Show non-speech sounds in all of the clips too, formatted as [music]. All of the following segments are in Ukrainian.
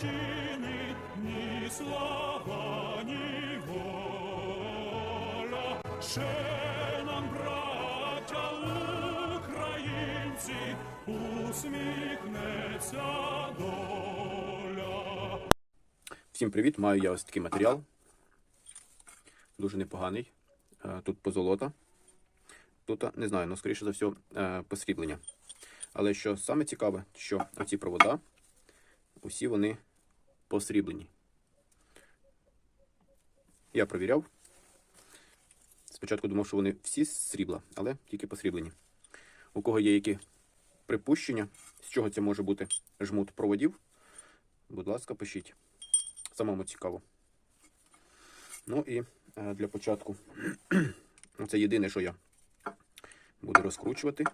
України, ні слава, ні воля. Ще нам, браття українці, усміхнеться доля. Всім привіт! Маю я ось такий матеріал. Дуже непоганий. Е, Тут позолота. Тут, не знаю, ну, скоріше за все, посріблення. Але що саме цікаве, що оці провода, усі вони посріблені. Я провіряв. Спочатку думав, що вони всі з срібла, але тільки посріблені. У кого є які припущення, з чого це може бути жмут проводів, будь ласка, пишіть. Самому цікаво. Ну і е, для початку [clears throat] це єдине, що я буду розкручувати.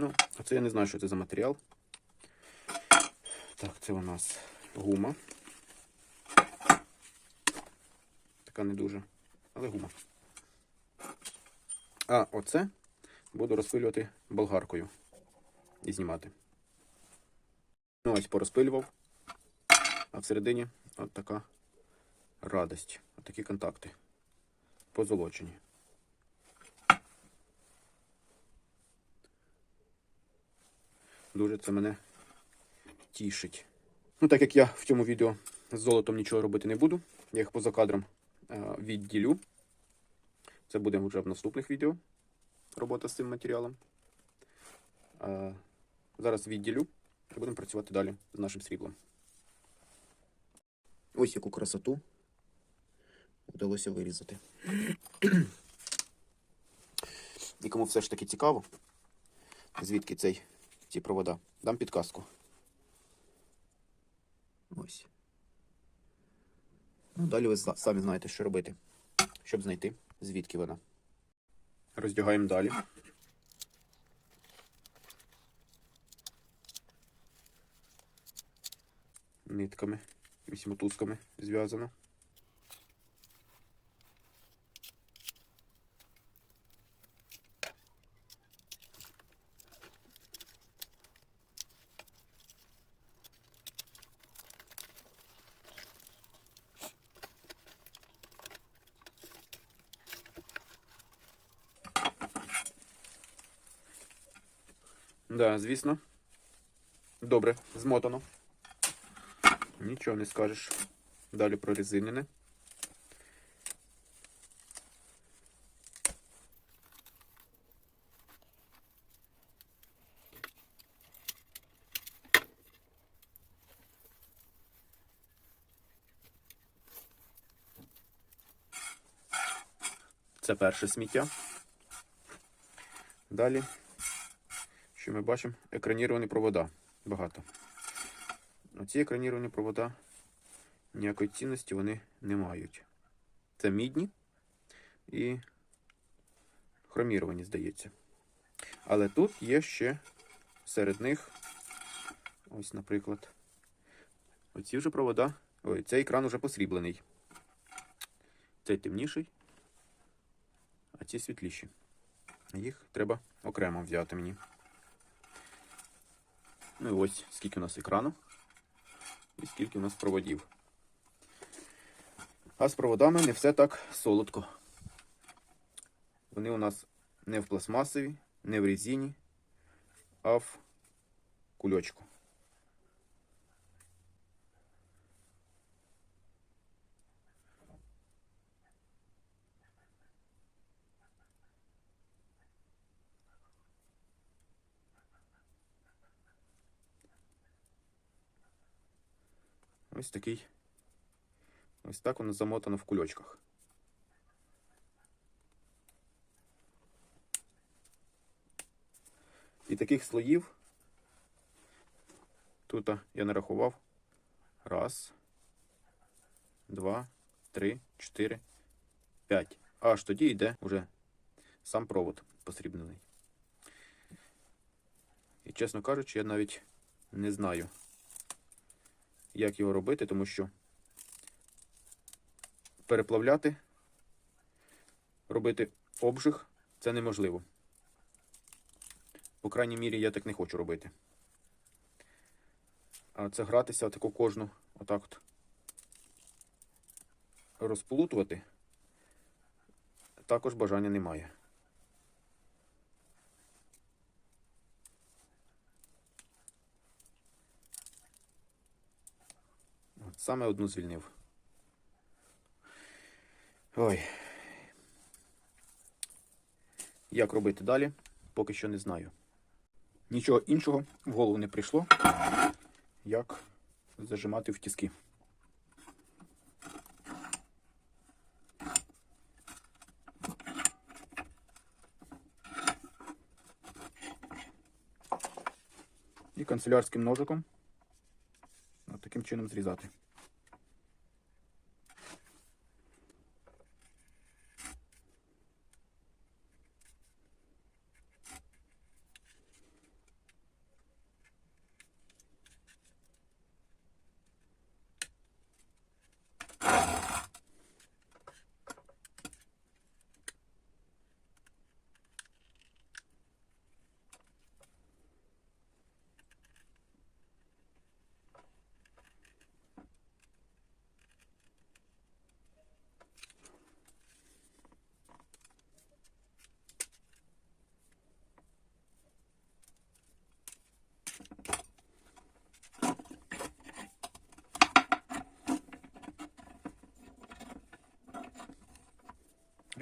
Ну, це я не знаю, що це за матеріал. Так, це у нас гума. Така не дуже, але гума. А оце буду розпилювати болгаркою і знімати. Ну, ось порозпилював. А всередині от така радость. От такі контакти. Позолочені. Дуже це мене тішить. Ну, так як я в цьому відео з золотом нічого робити не буду, я їх поза кадром е, відділю. Це буде вже в наступних відео робота з цим матеріалом. Е, зараз відділю і будемо працювати далі з нашим сріблом. Ось яку красоту вдалося вирізати. І кому все ж таки цікаво, звідки цей, ці провода, дам підказку. Ось. Ну, далі ви самі знаєте, що робити, щоб знайти, звідки вона. Роздягаємо далі. Нитками, ось мотузками зв'язано. Да, звісно. Добре, змотано. Нічого не скажеш. Далі прорезинене. Це перше сміття. Далі що ми бачимо екраніровані провода. Багато. Оці екраніровані провода ніякої цінності вони не мають. Це мідні і хроміровані, здається. Але тут є ще серед них, ось, наприклад, оці вже провода. Ой, цей екран вже посріблений. Цей темніший, а ці світліші. Їх треба окремо взяти мені. Ну і ось скільки у нас екрану і скільки у нас проводів. А з проводами не все так солодко. Вони у нас не в пластмасові, не в резині, а в кульочку. Ось такий. Ось так воно замотано в кульочках. І таких слоїв тут я нарахував. Раз, два, три, чотири, п'ять. Аж тоді йде вже сам провод посрібнений. І чесно кажучи, я навіть Не знаю, як його робити, тому що переплавляти, робити обжиг це неможливо. По крайній мірі, я так не хочу робити. А це гратися таку кожну, отак от розплутувати, також бажання немає. Саме одну звільнив. Ой. Як робити далі, поки що не знаю. Нічого іншого в голову не прийшло, як зажимати в тіски. І канцелярським ножиком таким чином зрізати.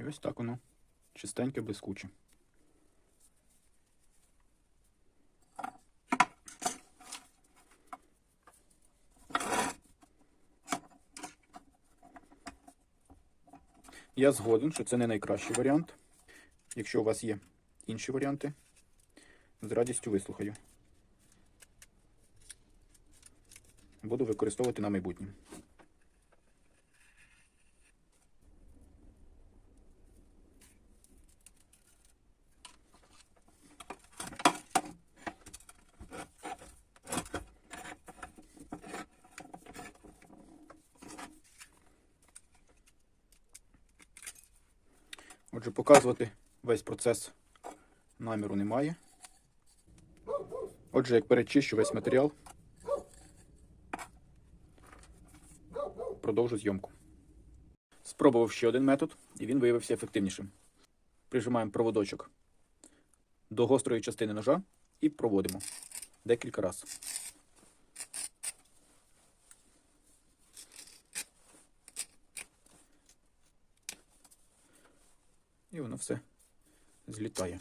Ось так воно чистеньке, блискуче. Я згоден, що це не найкращий варіант. Якщо у вас є інші варіанти, з радістю вислухаю. Буду використовувати на майбутнє. Отже, показувати весь процес наміру немає. Отже, як перечищу весь матеріал, продовжу зйомку. Спробував ще один метод, і він виявився ефективнішим. Прижимаємо проводочок до гострої частини ножа і проводимо декілька разів. Воно все злітає.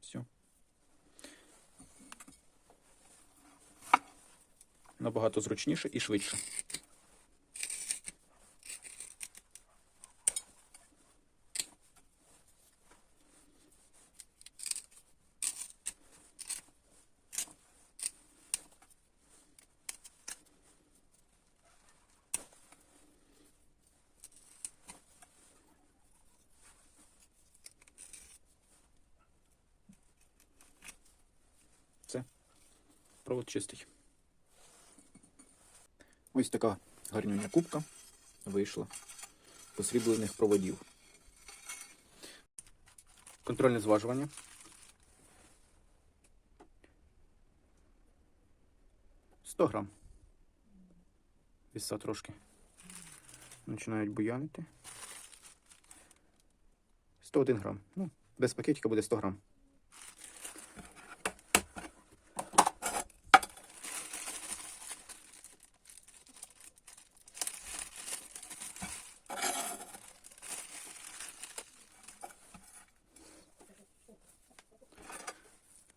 Все. Набагато зручніше і швидше. Все. Провод чистий. Ось така гарнюня кубка вийшла посріблених проводів. Контрольне зважування. Сто грам. Віса трошки. Починають буянити. 101 грам. Ну, без пакетика буде 100 грам.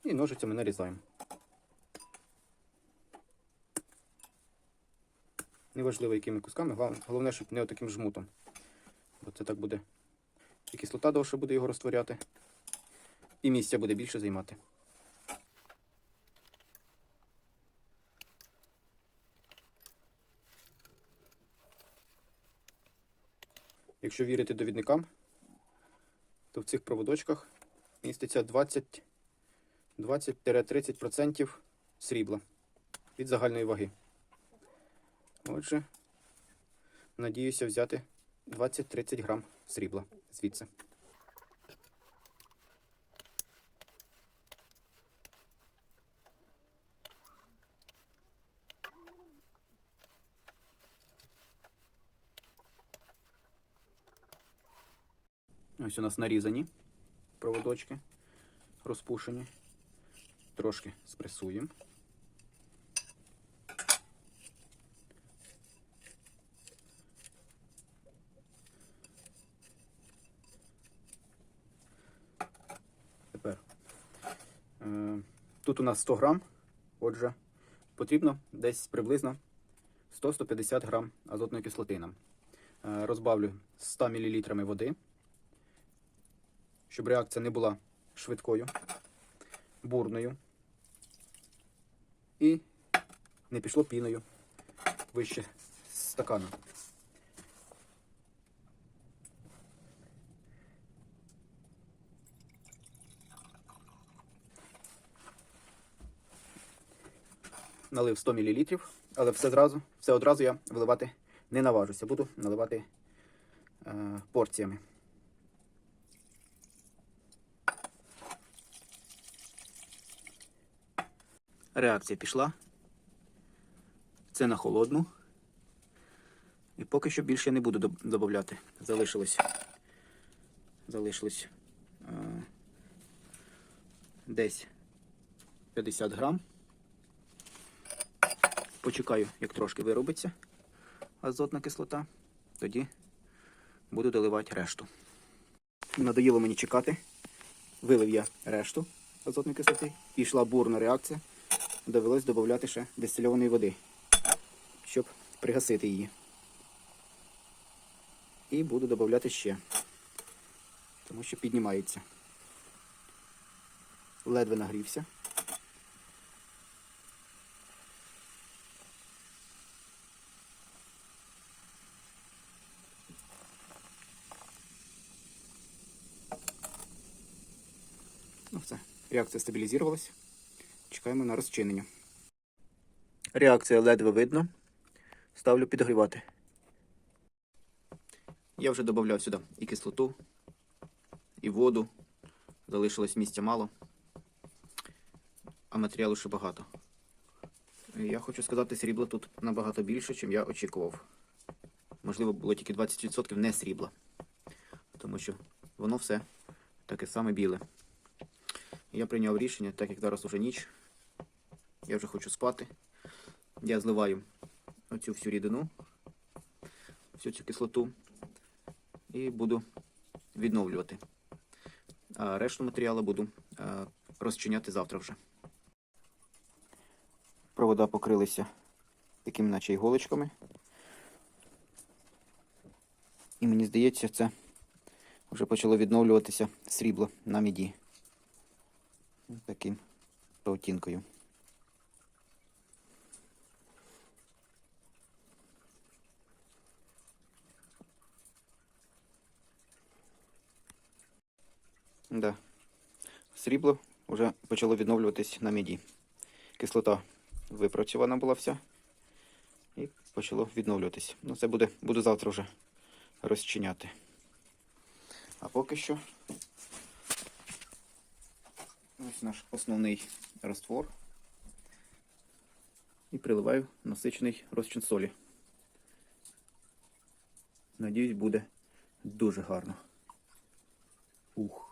І ножицями нарізаємо. Неважливо, якими кусками, головне, щоб не отаким жмутом. Бо це так буде. І кислота довше буде його розтворяти. І місця буде більше займати. Якщо вірити довідникам, то в цих проводочках міститься 20 20-30% срібла від загальної ваги. Отже, надіюся взяти 20-30 грам срібла звідси. Ось у нас нарізані проводочки, розпушені. Трошки спресуємо. Тепер е, тут у нас 100 грам, отже, потрібно десь приблизно 100-150 грам азотної кислоти нам. Е, розбавлю з 100 мл води, щоб реакція не була швидкою, бурною і не пішло піною вище стакану. Налив 100 мл, але все зразу, все одразу я виливати не наважуся. Буду наливати е, порціями. Реакція пішла. Це на холодну. І поки що більше я не буду додавати. Залишилось. Залишилось е, десь 50 грам. Почекаю, як трошки виробиться азотна кислота. Тоді буду доливати решту. Надоїло мені чекати. Вилив я решту азотної кислоти. Пішла бурна реакція. Довелось додати ще дистильованої води, щоб пригасити її. І буду додати ще, тому що піднімається. Ледве нагрівся. Ну все, реакція стабілізувалась. Чекаємо на розчинення. Реакція ледве видно. Ставлю підгрівати. Я вже додав сюди і кислоту, і воду. Залишилось місця мало, а матеріалу ще багато. Я хочу сказати, срібла тут набагато більше, ніж я очікував. Можливо, було тільки 20% не срібла. Тому що воно все таке саме біле. Я прийняв рішення, так як зараз уже ніч, я вже хочу спати. Я зливаю оцю всю рідину, всю цю кислоту і буду відновлювати. А решту матеріалу буду розчиняти завтра вже. Провода покрилися такими наче іголочками. І мені здається, це вже почало відновлюватися срібло на міді. Таким паутінкою. Да. Срібло вже почало відновлюватись на міді. Кислота випрацьована була вся. І почало відновлюватись. Ну, це буде, буду завтра вже розчиняти. А поки що ось наш основний раствор. І приливаю насичений розчин солі. Надіюсь, буде дуже гарно. Ух.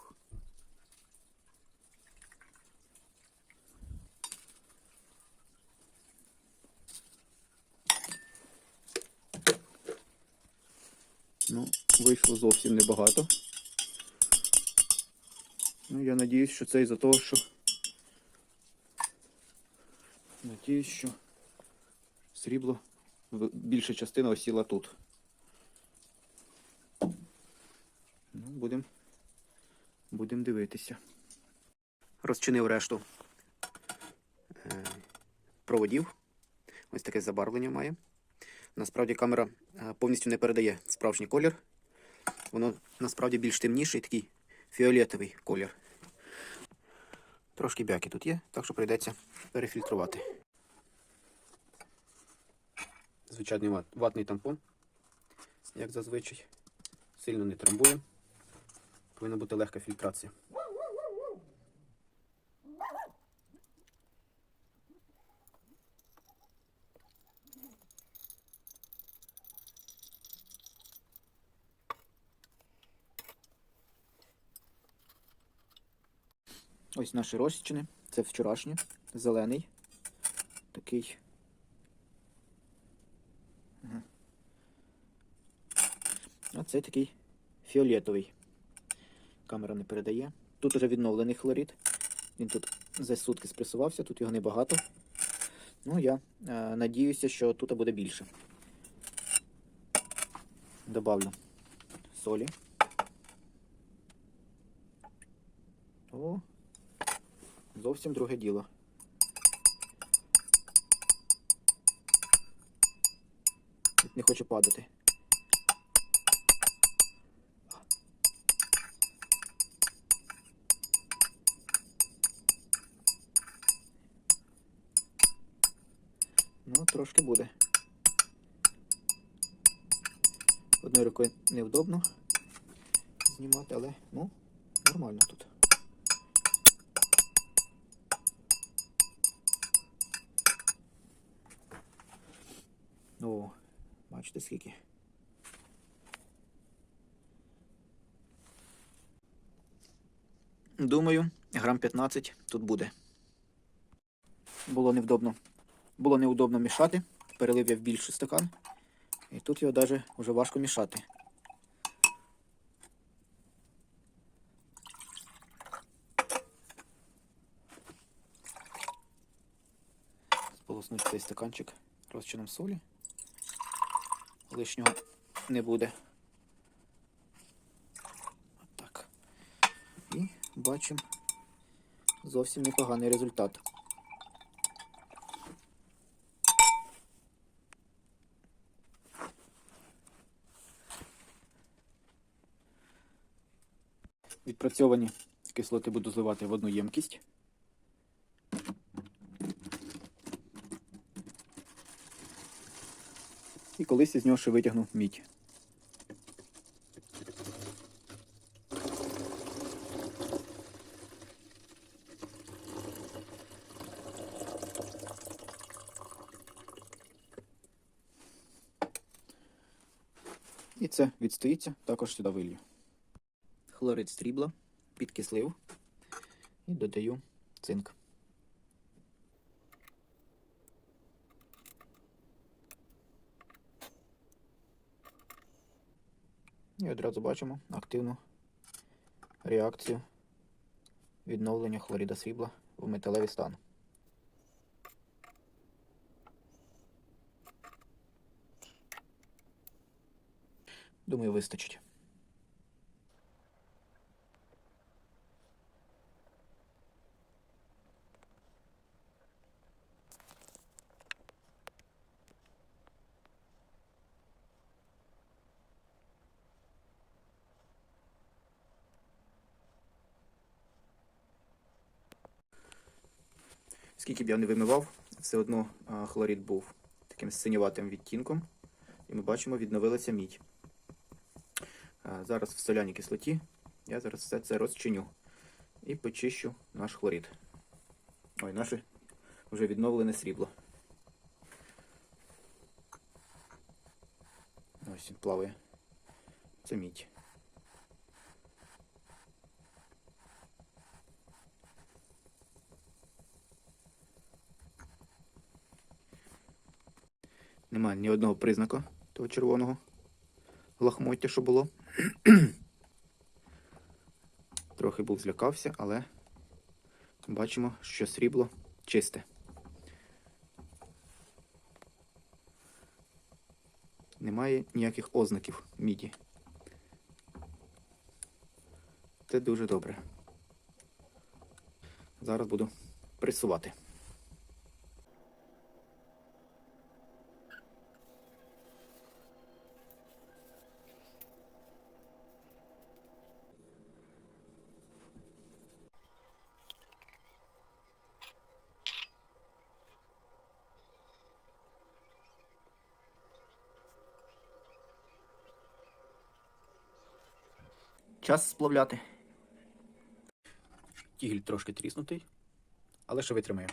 Ну, вийшло зовсім небагато. Ну, я надіюсь, що це із-за того, що. Надіюсь, що срібло більша частина осіла тут. Ну, будемо будем дивитися. Розчинив решту е, проводів. Ось таке забарвлення має. Насправді камера е, повністю не передає справжній колір. Воно насправді більш темніший, такий фіолетовий колір. Трошки бяки тут є, так що прийдеться перефільтрувати. Звичайний ват- ватний тампон, як зазвичай. Сильно не трамбує. Повинна бути легка фільтрація. Ось наші розчини. Це вчорашні. Зелений. Такий. Ага. А це такий фіолетовий. Камера не передає. Тут уже відновлений хлорид. Він тут за сутки спресувався, тут його небагато. Ну, я е, надіюся, що тут буде більше. Добавлю солі. Зовсім друге діло. Не хочу падати. Ну, трошки буде. Одною рукою невдобно знімати, але ну, нормально тут. Бачите скільки. Думаю, грам 15 тут буде. Було невдобно. Було неудобно мішати. Перелив я в більший стакан. І тут його навіть вже важко мішати. Сполоснути цей стаканчик розчином солі. Лишнього не буде. Отак. І бачимо зовсім непоганий результат. Відпрацьовані кислоти буду зливати в одну ємкість. Колись із нього ще витягну мідь. І це відстоїться, також сюди вилью. Хлорид стрібла, підкислив і додаю цинк. І одразу бачимо активну реакцію відновлення хлоріда срібла в металевий стан. Думаю, вистачить. Скільки б я не вимивав, все одно а, хлорид був таким синюватим відтінком. І ми бачимо, відновилася мідь. Зараз в соляній кислоті я зараз все це розчиню і почищу наш хлорид. Ой, наше вже відновлене срібло. Ось він плаває. Це мідь. Немає ні одного признаку того червоного лахмоття, що було. [clears throat] Трохи був злякався, але бачимо, що срібло чисте. Немає ніяких ознаків міді. Це дуже добре. Зараз буду пресувати. Час сплавляти. Тігіль трошки тріснутий, але ще витримає.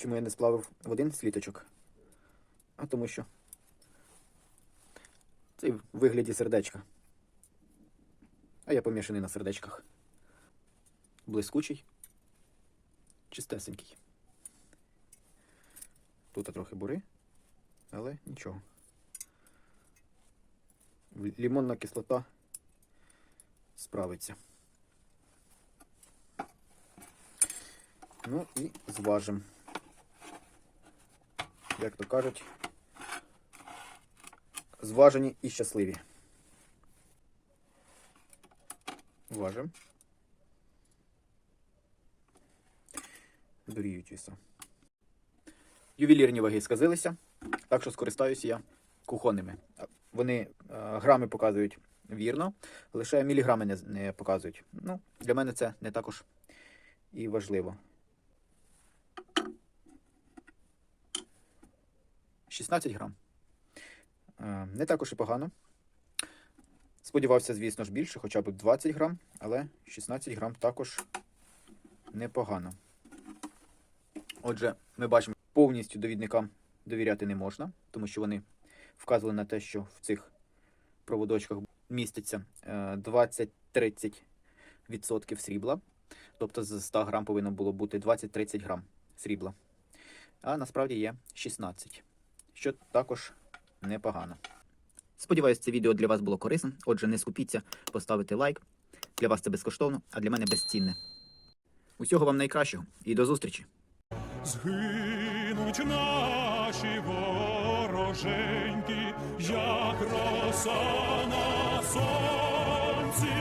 Чому я не сплавив в один сліточок? А тому що цей в вигляді сердечка. А я помішаний на сердечках. Блискучий, чистесенький. Тут трохи бури, але нічого. Лімонна кислота справиться. Ну і зважимо. Як то кажуть, зважені і щасливі. Важим. Доріють віса. Ювелірні ваги сказилися, так що скористаюся я кухонними. Вони е, грами показують вірно, лише міліграми не показують. Ну, для мене це не також і важливо. 16 грам. Е, Не також і погано. Сподівався, звісно ж, більше, хоча б 20 грам, але 16 грам також непогано. Отже, ми бачимо, повністю довідникам довіряти не можна, тому що вони вказували на те, що в цих проводочках міститься е, 20-30% срібла. Тобто з 100 грам повинно було бути 20-30 грам срібла. А насправді є 16 що також непогано. Сподіваюсь, це відео для вас було корисним. Отже, не скупіться поставити лайк. Для вас це безкоштовно, а для мене безцінне. Усього вам найкращого і до зустрічі! Згинуть наші вороженьки, як роса на сонці,